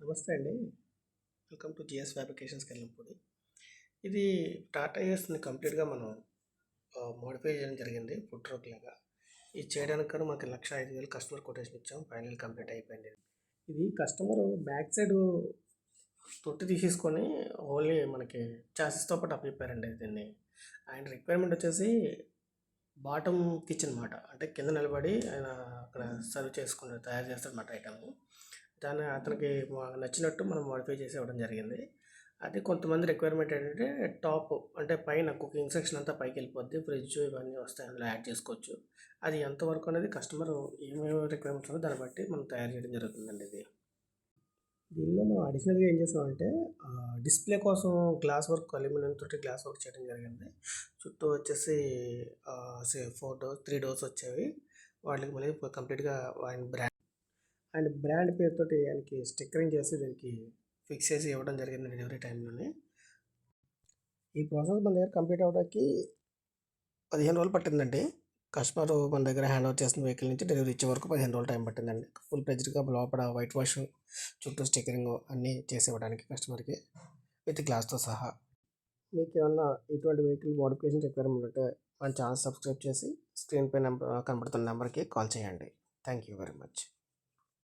నమస్తే అండి. Welcome to GS fabrications వెళ్ళినప్పుడు ఇది టాటా ఏస్ని కంప్లీట్గా మనం మోడిఫై చేయడం జరిగింది ఫుడ్ లాగా. ఇది చేయడానికి కానీ మాకు లక్ష ఐదు వేలు కస్టమర్ కొటేషన్ ఇచ్చాం ఫైనల్ కంప్లీట్ అయిపోయింది. ఇది కస్టమర్ బ్యాక్ సైడ్ తొట్టి తీసేసుకొని ఓన్లీ మనకి చాసెస్తో పాటు అప్పిప్పారండి దీన్ని. ఆయన రిక్వైర్మెంట్ వచ్చేసి బాటమ్ కిచెన్ మాట అంటే కింద నిలబడి ఆయన అక్కడ సర్వ్ చేసుకుని తయారు చేస్తాడు అన్నమాట ఐటమ్. దాన్ని అతనికి మా- నచ్చినట్టు మనం మోడిఫై చేసి ఇవ్వడం జరిగింది. అది కొంతమంది రిక్వైర్మెంట్ ఏంటంటే టాప్ అంటే పైన కుకింగ్ సెక్షన్ అంతా పైకి వెళ్ళిపోద్ది. ఫ్రిడ్జ్ ఇవన్నీ వస్తాయి అందులో యాడ్ చేసుకోవచ్చు. అది ఎంతవరకు అనేది కస్టమర్ ఏమేమి రిక్వైర్మెంట్స్ ఉందో దాన్ని బట్టి మనం తయారు చేయడం జరుగుతుందండి ఇది. దీనిలో మనం అడిషనల్గా ఏం చేసామంటే డిస్ప్లే కోసం గ్లాస్ వర్క్ అల్యూమినియం తోటి గ్లాస్ వర్క్ చేయడం జరిగింది. చుట్టూ వచ్చేసి ఫోర్ డోర్స్ త్రీ డోర్స్ వచ్చేవి. వాటికి మళ్ళీ కంప్లీట్గా ఆయన బ్రాండ్ అండ్ బ్రాండ్ పేరుతోటి ఆయనకి స్టిక్కరింగ్ చేసి దీనికి ఫిక్స్ చేసి ఇవ్వడం జరిగింది డెలివరీ టైంలోనే. ఈ ప్రాసెస్ మన దగ్గర కంప్లీట్ అవ్వడానికి పదిహేను రోజులు పట్టిందండి. కస్టమర్ మన దగ్గర హ్యాండ్ ఓవర్ చేసిన వెహికల్ నుంచి డెలివరీ ఇచ్చే వరకు పదిహేను రోజులు టైం పట్టిందండి. ఫుల్ ప్రెజర్గా లోపల వైట్ వాష్ చుట్టూ స్టిక్కరింగ్ అన్నీ చేసి ఇవ్వడానికి కస్టమర్కి విత్ గ్లాస్తో సహా. మీకు ఏమన్నా ఇటువంటి వెహికల్ మోడిఫికేషన్ రిక్వైర్మెంట్ ఉంటే మన ఛానల్ సబ్స్క్రైబ్ చేసి స్క్రీన్ పై నెంబర్ కనబడుతున్న నెంబర్కి కాల్ చేయండి. Thank you very much.